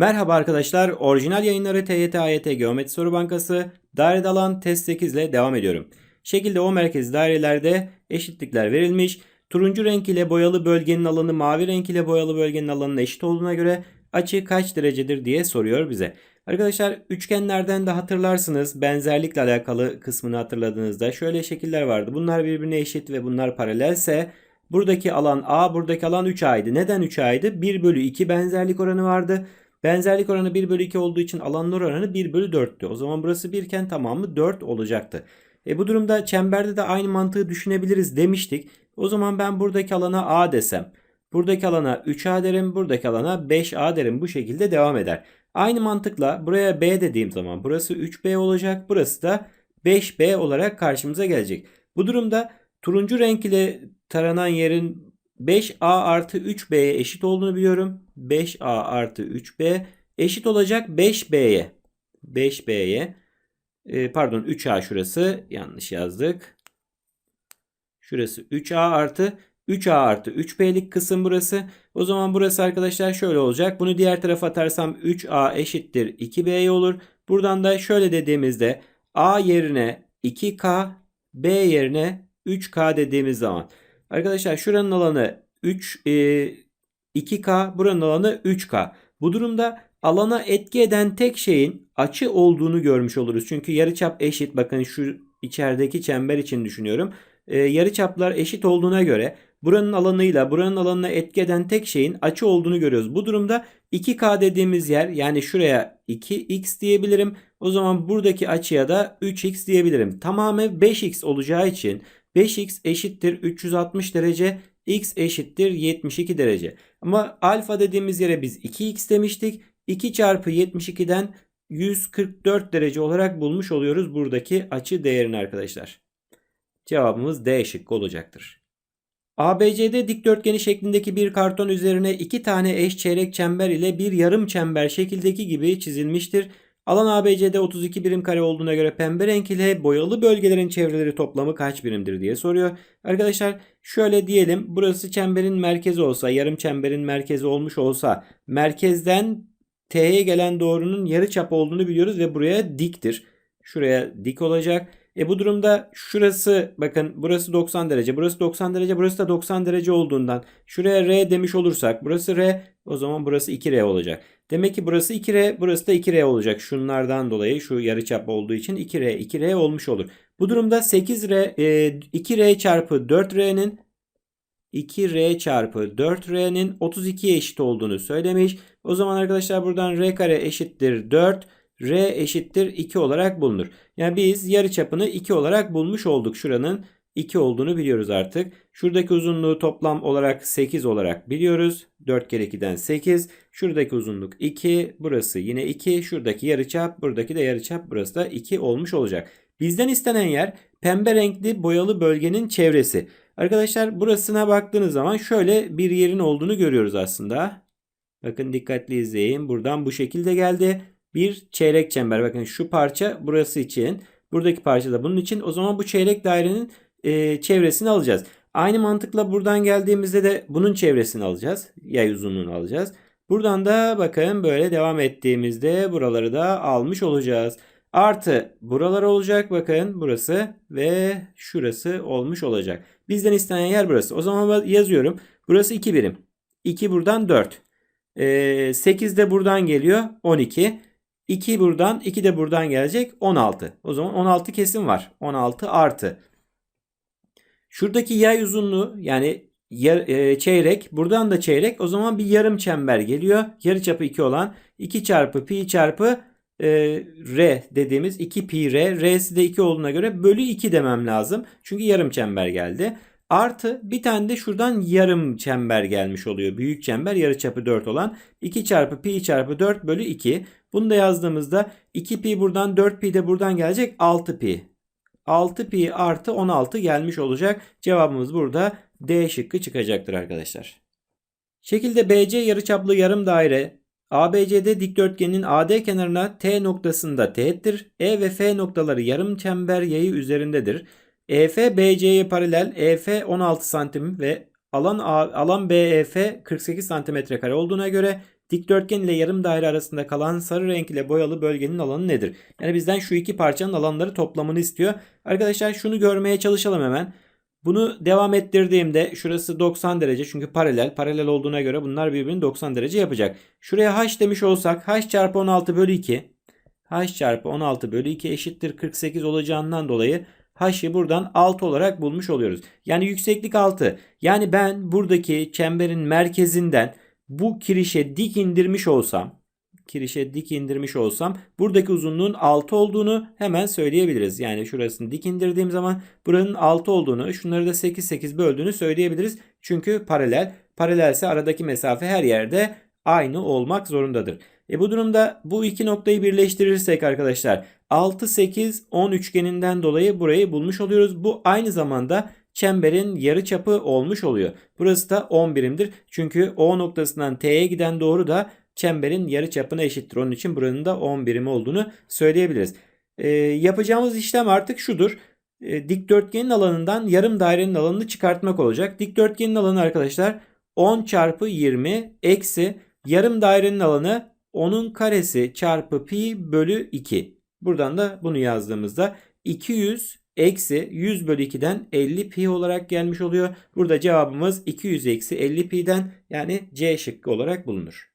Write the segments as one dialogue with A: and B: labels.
A: Merhaba arkadaşlar. Orijinal yayınları TYT AYT Geometri Soru Bankası dairede alan test 8 ile devam ediyorum. Şekilde o merkez dairelerde eşitlikler verilmiş. Turuncu renk ile boyalı bölgenin alanı mavi renk ile boyalı bölgenin alanının eşit olduğuna göre açı kaç derecedir diye soruyor bize. Arkadaşlar üçgenlerden de hatırlarsınız benzerlikle alakalı kısmını hatırladığınızda şöyle şekiller vardı. Bunlar birbirine eşit ve bunlar paralelse buradaki alan A buradaki alan 3A'ydı. Neden 3A'ydı? 1 bölü 2 benzerlik oranı vardı. Benzerlik oranı 1 bölü 2 olduğu için alanlar oranı 1 bölü 4'tü. O zaman burası 1 iken tamamı 4 olacaktı. E bu durumda çemberde de aynı mantığı düşünebiliriz demiştik. O zaman ben buradaki alana A desem. Buradaki alana 3A derim. Buradaki alana 5A derim. Bu şekilde devam eder. Aynı mantıkla buraya B dediğim zaman burası 3B olacak. Burası da 5B olarak karşımıza gelecek. Bu durumda turuncu renk ile taranan yerin 5A artı 3B'ye eşit olduğunu biliyorum. 5A artı 3B eşit olacak 5B'ye. 5B'ye. Ee, pardon 3A şurası. Yanlış yazdık. Şurası 3A artı 3A artı 3B'lik kısım burası. O zaman burası arkadaşlar şöyle olacak. Bunu diğer tarafa atarsam 3A eşittir 2B olur. Buradan da şöyle dediğimizde A yerine 2K, B yerine 3K dediğimiz zaman. Arkadaşlar şuranın alanı 3 e, 2K, buranın alanı 3K. Bu durumda alana etki eden tek şeyin açı olduğunu görmüş oluruz. Çünkü yarıçap eşit. Bakın şu içerideki çember için düşünüyorum. E, yarıçaplar eşit olduğuna göre buranın alanıyla buranın alanına etki eden tek şeyin açı olduğunu görüyoruz. Bu durumda 2K dediğimiz yer yani şuraya 2X diyebilirim. O zaman buradaki açıya da 3X diyebilirim. Tamamı 5X olacağı için 5x eşittir 360 derece, x eşittir 72 derece. Ama alfa dediğimiz yere biz 2x demiştik. 2 çarpı 72'den 144 derece olarak bulmuş oluyoruz buradaki açı değerini arkadaşlar. Cevabımız D şıkkı olacaktır. ABCD dikdörtgeni şeklindeki bir karton üzerine iki tane eş çeyrek çember ile bir yarım çember şekildeki gibi çizilmiştir. Alan ABC'de 32 birim kare olduğuna göre pembe renk ile boyalı bölgelerin çevreleri toplamı kaç birimdir diye soruyor. Arkadaşlar şöyle diyelim burası çemberin merkezi olsa yarım çemberin merkezi olmuş olsa merkezden T'ye gelen doğrunun yarı çap olduğunu biliyoruz ve buraya diktir. Şuraya dik olacak. E bu durumda şurası bakın burası 90 derece burası 90 derece burası da 90 derece olduğundan şuraya R demiş olursak burası R o zaman burası 2R olacak. Demek ki burası 2R burası da 2R olacak. Şunlardan dolayı şu yarıçap olduğu için 2R 2R olmuş olur. Bu durumda 8R e, 2R çarpı 4R'nin 2R çarpı 4R'nin 32'ye eşit olduğunu söylemiş. O zaman arkadaşlar buradan R kare eşittir 4 R eşittir 2 olarak bulunur. Yani biz yarıçapını 2 olarak bulmuş olduk. Şuranın 2 olduğunu biliyoruz artık. Şuradaki uzunluğu toplam olarak 8 olarak biliyoruz. 4 kere 2'den 8. Şuradaki uzunluk 2. Burası yine 2. Şuradaki yarıçap. Buradaki de yarıçap. Burası da 2 olmuş olacak. Bizden istenen yer pembe renkli boyalı bölgenin çevresi. Arkadaşlar burasına baktığınız zaman şöyle bir yerin olduğunu görüyoruz aslında. Bakın dikkatli izleyin. Buradan bu şekilde geldi bir çeyrek çember. Bakın şu parça burası için. Buradaki parça da bunun için. O zaman bu çeyrek dairenin e, çevresini alacağız. Aynı mantıkla buradan geldiğimizde de bunun çevresini alacağız. Yay uzunluğunu alacağız. Buradan da bakın böyle devam ettiğimizde buraları da almış olacağız. Artı buralar olacak bakın burası ve şurası olmuş olacak. Bizden istenen yer burası. O zaman yazıyorum. Burası 2 birim. 2 buradan 4. E, 8 de buradan geliyor 12. 2 buradan 2 de buradan gelecek 16. O zaman 16 kesim var. 16 artı. Şuradaki yay uzunluğu yani yar, e, çeyrek buradan da çeyrek o zaman bir yarım çember geliyor. Yarı çapı 2 olan 2 çarpı pi çarpı e, r dediğimiz 2 pi r. R'si de 2 olduğuna göre bölü 2 demem lazım. Çünkü yarım çember geldi. Artı bir tane de şuradan yarım çember gelmiş oluyor. Büyük çember yarıçapı 4 olan 2 çarpı pi çarpı 4 bölü 2. Bunu da yazdığımızda 2 pi buradan 4 pi de buradan gelecek 6 pi. 6 pi artı 16 gelmiş olacak. Cevabımız burada D şıkkı çıkacaktır arkadaşlar. Şekilde BC yarıçaplı yarım daire ABCD dikdörtgenin AD kenarına T noktasında teğettir. E ve F noktaları yarım çember yayı üzerindedir. EF BC'ye paralel. EF 16 santim ve alan alan BEF 48 santimetre kare olduğuna göre dikdörtgen ile yarım daire arasında kalan sarı renk ile boyalı bölgenin alanı nedir? Yani bizden şu iki parçanın alanları toplamını istiyor. Arkadaşlar şunu görmeye çalışalım hemen. Bunu devam ettirdiğimde şurası 90 derece çünkü paralel. Paralel olduğuna göre bunlar birbirini 90 derece yapacak. Şuraya h demiş olsak h çarpı 16 bölü 2. h çarpı 16 bölü 2 eşittir 48 olacağından dolayı h'ı buradan 6 olarak bulmuş oluyoruz. Yani yükseklik 6. Yani ben buradaki çemberin merkezinden bu kirişe dik indirmiş olsam kirişe dik indirmiş olsam buradaki uzunluğun 6 olduğunu hemen söyleyebiliriz. Yani şurasını dik indirdiğim zaman buranın 6 olduğunu şunları da 8 8 böldüğünü söyleyebiliriz. Çünkü paralel. Paralelse aradaki mesafe her yerde aynı olmak zorundadır. E bu durumda bu iki noktayı birleştirirsek arkadaşlar 6 8 10 üçgeninden dolayı burayı bulmuş oluyoruz. Bu aynı zamanda çemberin yarıçapı olmuş oluyor. Burası da 10 birimdir. Çünkü O noktasından T'ye giden doğru da çemberin yarıçapına eşittir. Onun için buranın da 10 birim olduğunu söyleyebiliriz. E, yapacağımız işlem artık şudur. E, dikdörtgenin alanından yarım dairenin alanını çıkartmak olacak. Dikdörtgenin alanı arkadaşlar 10 çarpı 20 eksi yarım dairenin alanı 10'un karesi çarpı pi bölü 2. Buradan da bunu yazdığımızda 200 eksi 100 bölü 2'den 50 pi olarak gelmiş oluyor. Burada cevabımız 200 eksi 50 pi'den yani C şıkkı olarak bulunur.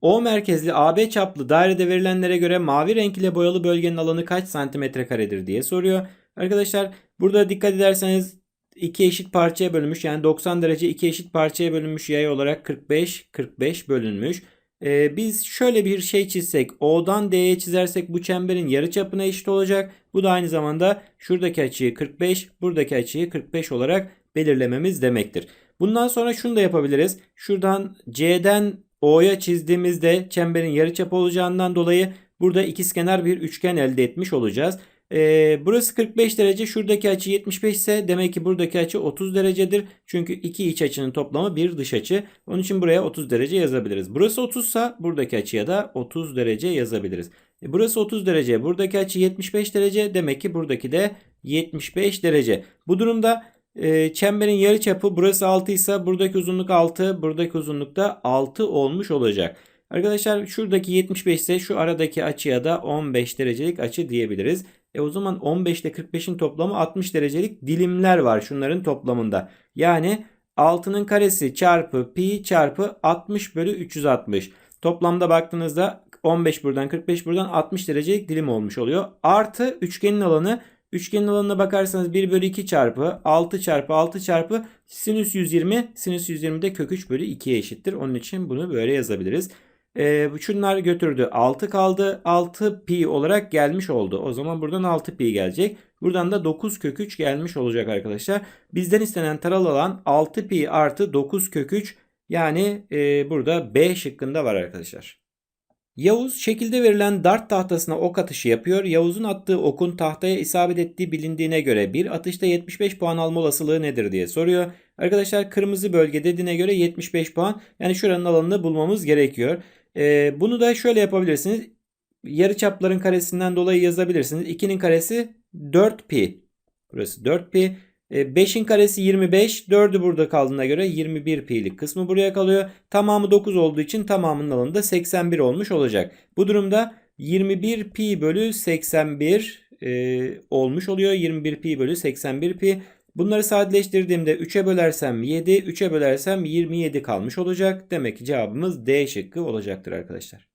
A: O merkezli AB çaplı dairede verilenlere göre mavi renk ile boyalı bölgenin alanı kaç santimetre karedir diye soruyor. Arkadaşlar burada dikkat ederseniz iki eşit parçaya bölünmüş. Yani 90 derece iki eşit parçaya bölünmüş yay olarak 45 45 bölünmüş. Ee, biz şöyle bir şey çizsek O'dan D'ye çizersek bu çemberin yarıçapına eşit olacak. Bu da aynı zamanda şuradaki açıyı 45 buradaki açıyı 45 olarak belirlememiz demektir. Bundan sonra şunu da yapabiliriz. Şuradan C'den O'ya çizdiğimizde çemberin yarıçapı olacağından dolayı burada ikizkenar bir üçgen elde etmiş olacağız. Ee, burası 45 derece. Şuradaki açı 75 ise demek ki buradaki açı 30 derecedir. Çünkü iki iç açının toplamı bir dış açı. Onun için buraya 30 derece yazabiliriz. Burası 30 ise buradaki açıya da 30 derece yazabiliriz. E, burası 30 derece. Buradaki açı 75 derece. Demek ki buradaki de 75 derece. Bu durumda e, çemberin yarıçapı burası 6 ise buradaki uzunluk 6. Buradaki uzunluk da 6 olmuş olacak. Arkadaşlar şuradaki 75 ise şu aradaki açıya da 15 derecelik açı diyebiliriz. E o zaman 15 ile 45'in toplamı 60 derecelik dilimler var şunların toplamında. Yani 6'nın karesi çarpı pi çarpı 60 bölü 360. Toplamda baktığınızda 15 buradan 45 buradan 60 derecelik dilim olmuş oluyor. Artı üçgenin alanı Üçgenin alanına bakarsanız 1 bölü 2 çarpı 6 çarpı 6 çarpı sinüs 120 sinüs 120 de kök 3 bölü 2'ye eşittir. Onun için bunu böyle yazabiliriz. Ee, şunlar götürdü 6 kaldı 6 pi olarak gelmiş oldu. O zaman buradan 6 pi gelecek. Buradan da 9 kök 3 gelmiş olacak arkadaşlar. Bizden istenen taral alan 6 pi artı 9 kök 3 yani e, burada B şıkkında var arkadaşlar. Yavuz şekilde verilen dart tahtasına ok atışı yapıyor. Yavuz'un attığı okun tahtaya isabet ettiği bilindiğine göre bir atışta 75 puan alma olasılığı nedir diye soruyor. Arkadaşlar kırmızı bölge dediğine göre 75 puan. Yani şuranın alanını bulmamız gerekiyor. Ee, bunu da şöyle yapabilirsiniz. Yarı çapların karesinden dolayı yazabilirsiniz. 2'nin karesi 4 pi. Burası 4 pi. 5'in karesi 25. 4'ü burada kaldığına göre 21 pi'lik kısmı buraya kalıyor. Tamamı 9 olduğu için tamamının alanında 81 olmuş olacak. Bu durumda 21 pi bölü 81 e, olmuş oluyor. 21 pi bölü 81 pi. Bunları sadeleştirdiğimde 3'e bölersem 7, 3'e bölersem 27 kalmış olacak. Demek ki cevabımız D şıkkı olacaktır arkadaşlar.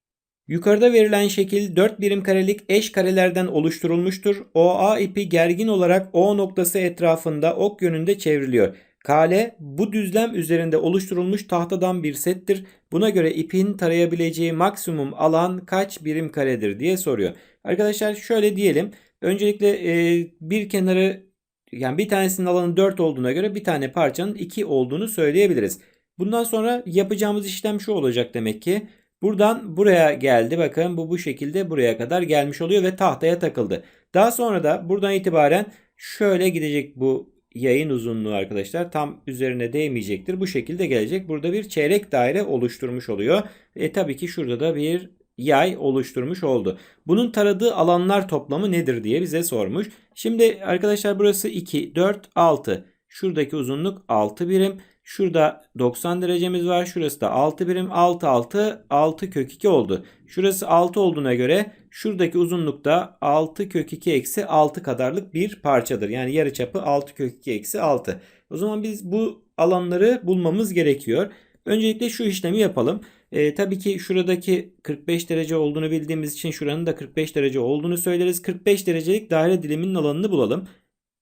A: Yukarıda verilen şekil 4 birim karelik eş karelerden oluşturulmuştur. OA ipi gergin olarak O noktası etrafında ok yönünde çevriliyor. Kale bu düzlem üzerinde oluşturulmuş tahtadan bir settir. Buna göre ipin tarayabileceği maksimum alan kaç birim karedir diye soruyor. Arkadaşlar şöyle diyelim. Öncelikle e, bir kenarı yani bir tanesinin alanı 4 olduğuna göre bir tane parçanın 2 olduğunu söyleyebiliriz. Bundan sonra yapacağımız işlem şu olacak demek ki. Buradan buraya geldi. Bakın bu bu şekilde buraya kadar gelmiş oluyor ve tahtaya takıldı. Daha sonra da buradan itibaren şöyle gidecek bu yayın uzunluğu arkadaşlar. Tam üzerine değmeyecektir. Bu şekilde gelecek. Burada bir çeyrek daire oluşturmuş oluyor. E tabii ki şurada da bir yay oluşturmuş oldu. Bunun taradığı alanlar toplamı nedir diye bize sormuş. Şimdi arkadaşlar burası 2, 4, 6. Şuradaki uzunluk 6 birim. Şurada 90 derecemiz var. Şurası da 6 birim. 6 6 6 kök 2 oldu. Şurası 6 olduğuna göre şuradaki uzunluk da 6 kök 2 eksi 6 kadarlık bir parçadır. Yani yarıçapı 6 kök 2 eksi 6. O zaman biz bu alanları bulmamız gerekiyor. Öncelikle şu işlemi yapalım. E, tabii ki şuradaki 45 derece olduğunu bildiğimiz için şuranın da 45 derece olduğunu söyleriz. 45 derecelik daire diliminin alanını bulalım.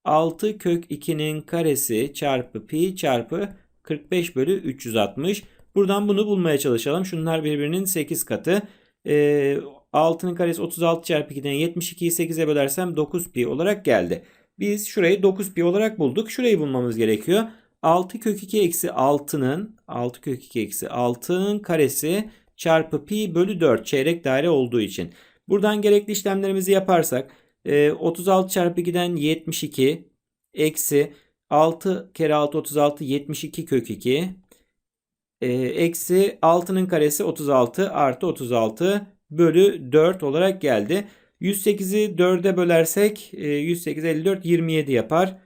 A: 6 kök 2'nin karesi çarpı pi çarpı 45 bölü 360. Buradan bunu bulmaya çalışalım. Şunlar birbirinin 8 katı. E, 6'nın karesi 36 çarpı 2'den 72'yi 8'e bölersem 9 pi olarak geldi. Biz şurayı 9 pi olarak bulduk. Şurayı bulmamız gerekiyor. 6 kök 2 eksi 6'nın 6 kök 2 eksi 6'nın karesi çarpı pi bölü 4 çeyrek daire olduğu için. Buradan gerekli işlemlerimizi yaparsak 36 çarpı 2'den 72 eksi 6 kere 6 36 72 kök 2 eksi 6'nın karesi 36 artı 36 bölü 4 olarak geldi. 108'i 4'e bölersek 108 54 27 yapar.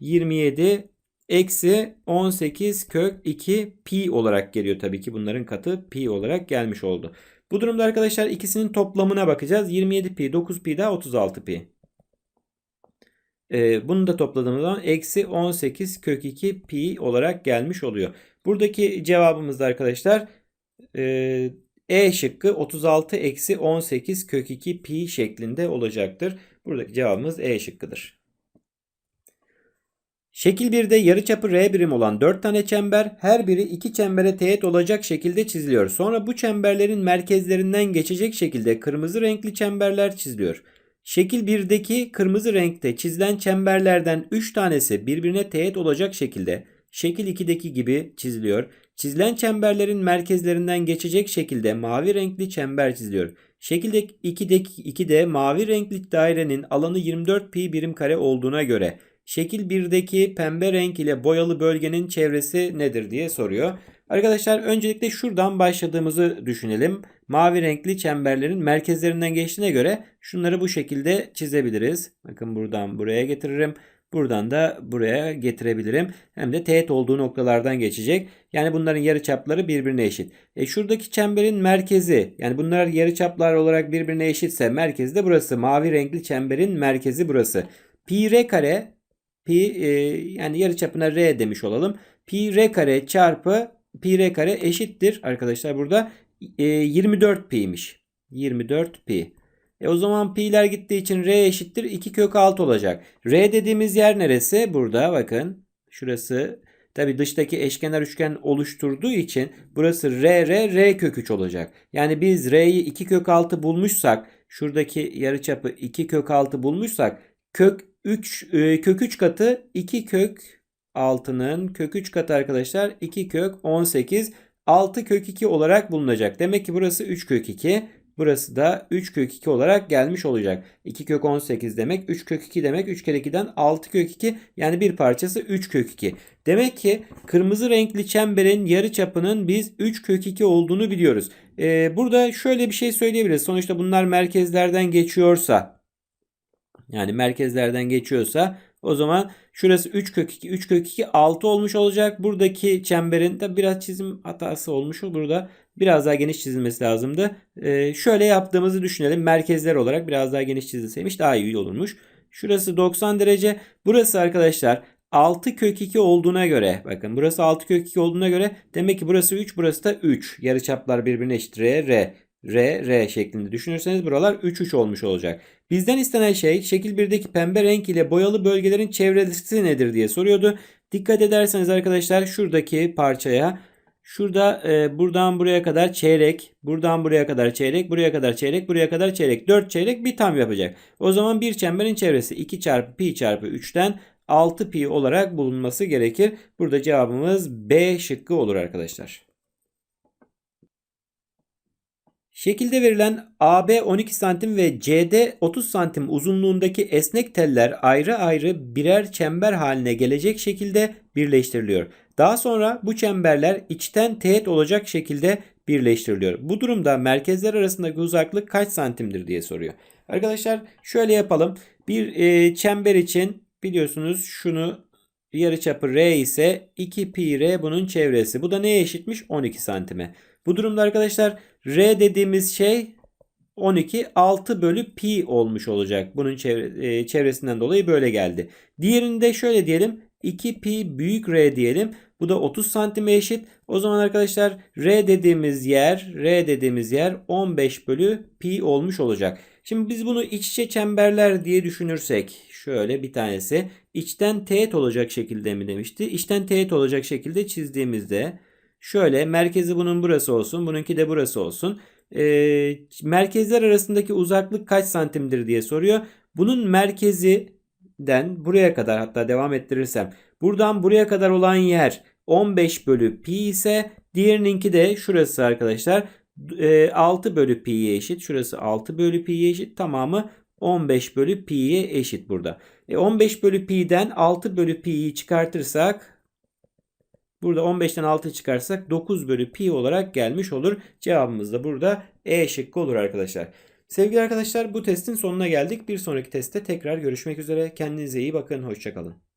A: 27 eksi 18 kök 2 pi olarak geliyor tabii ki bunların katı pi olarak gelmiş oldu. Bu durumda arkadaşlar ikisinin toplamına bakacağız. 27 pi 9 pi daha 36 pi. Ee, bunu da topladığımız zaman eksi 18 kök 2 pi olarak gelmiş oluyor. Buradaki cevabımız da arkadaşlar e, e şıkkı 36 eksi 18 kök 2 pi şeklinde olacaktır. Buradaki cevabımız E şıkkıdır. Şekil 1'de yarıçapı R birim olan 4 tane çember her biri 2 çembere teğet olacak şekilde çiziliyor. Sonra bu çemberlerin merkezlerinden geçecek şekilde kırmızı renkli çemberler çiziliyor. Şekil 1'deki kırmızı renkte çizilen çemberlerden 3 tanesi birbirine teğet olacak şekilde şekil 2'deki gibi çiziliyor. Çizilen çemberlerin merkezlerinden geçecek şekilde mavi renkli çember çiziliyor. Şekil 2'deki 2'de mavi renkli dairenin alanı 24 pi birim kare olduğuna göre şekil 1'deki pembe renk ile boyalı bölgenin çevresi nedir diye soruyor. Arkadaşlar öncelikle şuradan başladığımızı düşünelim. Mavi renkli çemberlerin merkezlerinden geçtiğine göre şunları bu şekilde çizebiliriz. Bakın buradan buraya getiririm. Buradan da buraya getirebilirim. Hem de teğet olduğu noktalardan geçecek. Yani bunların yarıçapları birbirine eşit. E şuradaki çemberin merkezi yani bunlar yarıçaplar olarak birbirine eşitse merkezi de burası. Mavi renkli çemberin merkezi burası. Pi r kare pi e, yani yarıçapına r demiş olalım. Pi r kare çarpı pi r kare eşittir arkadaşlar burada e, 24 pi'ymiş. 24 pi. E o zaman pi'ler gittiği için r eşittir 2 kök 6 olacak. R dediğimiz yer neresi? Burada bakın. Şurası tabi dıştaki eşkenar üçgen oluşturduğu için burası r r r kök 3 olacak. Yani biz r'yi 2 kök 6 bulmuşsak şuradaki yarıçapı 2 kök 6 bulmuşsak kök 3 e, kök 3 katı 2 kök 6'nın kök 3 katı arkadaşlar 2 kök 18 6 kök 2 olarak bulunacak. Demek ki burası 3 kök 2. Burası da 3 kök 2 olarak gelmiş olacak. 2 kök 18 demek 3 kök 2 demek 3 kere 2'den 6 kök 2 yani bir parçası 3 kök 2. Demek ki kırmızı renkli çemberin yarı çapının biz 3 kök 2 olduğunu biliyoruz. Ee, burada şöyle bir şey söyleyebiliriz. Sonuçta bunlar merkezlerden geçiyorsa yani merkezlerden geçiyorsa o zaman şurası 3 kök 2 3 kök 2 6 olmuş olacak. Buradaki çemberin de biraz çizim hatası olmuş. Burada biraz daha geniş çizilmesi lazımdı. Ee, şöyle yaptığımızı düşünelim. Merkezler olarak biraz daha geniş çizilseymiş daha iyi olurmuş. Şurası 90 derece. Burası arkadaşlar 6 kök 2 olduğuna göre bakın burası 6 kök 2 olduğuna göre demek ki burası 3 burası da 3. Yarıçaplar birbirine eşit. R, R. R, R şeklinde düşünürseniz buralar 3, 3 olmuş olacak. Bizden istenen şey şekil 1'deki pembe renk ile boyalı bölgelerin çevresi nedir diye soruyordu. Dikkat ederseniz arkadaşlar şuradaki parçaya şurada e, buradan buraya kadar çeyrek, buradan buraya kadar çeyrek, buraya kadar çeyrek, buraya kadar çeyrek, 4 çeyrek bir tam yapacak. O zaman bir çemberin çevresi 2 çarpı pi çarpı 3'ten 6 pi olarak bulunması gerekir. Burada cevabımız B şıkkı olur arkadaşlar. Şekilde verilen AB 12 santim ve CD 30 santim uzunluğundaki esnek teller ayrı ayrı birer çember haline gelecek şekilde birleştiriliyor. Daha sonra bu çemberler içten teğet olacak şekilde birleştiriliyor. Bu durumda merkezler arasındaki uzaklık kaç santimdir diye soruyor. Arkadaşlar şöyle yapalım. Bir e, çember için biliyorsunuz şunu Yarıçapı r ise 2 pi r bunun çevresi. Bu da neye eşitmiş? 12 santime. Bu durumda arkadaşlar r dediğimiz şey 12 6 bölü pi olmuş olacak. Bunun çevre, e, çevresinden dolayı böyle geldi. Diğerinde şöyle diyelim. 2 pi büyük r diyelim. Bu da 30 santime eşit. O zaman arkadaşlar r dediğimiz yer r dediğimiz yer 15 bölü pi olmuş olacak. Şimdi biz bunu iç içe çemberler diye düşünürsek şöyle bir tanesi içten teğet olacak şekilde mi demişti? İçten teğet olacak şekilde çizdiğimizde şöyle merkezi bunun burası olsun bununki de burası olsun. Ee, merkezler arasındaki uzaklık kaç santimdir diye soruyor. Bunun merkezinden buraya kadar hatta devam ettirirsem buradan buraya kadar olan yer 15 bölü pi ise diğerininki de şurası arkadaşlar e, 6 bölü pi'ye eşit. Şurası 6 bölü pi'ye eşit. Tamamı 15 bölü pi'ye eşit burada. E 15 bölü pi'den 6 bölü pi'yi çıkartırsak burada 15'ten 6 çıkarsak 9 bölü pi olarak gelmiş olur. Cevabımız da burada E şıkkı olur arkadaşlar. Sevgili arkadaşlar bu testin sonuna geldik. Bir sonraki testte tekrar görüşmek üzere. Kendinize iyi bakın. Hoşçakalın.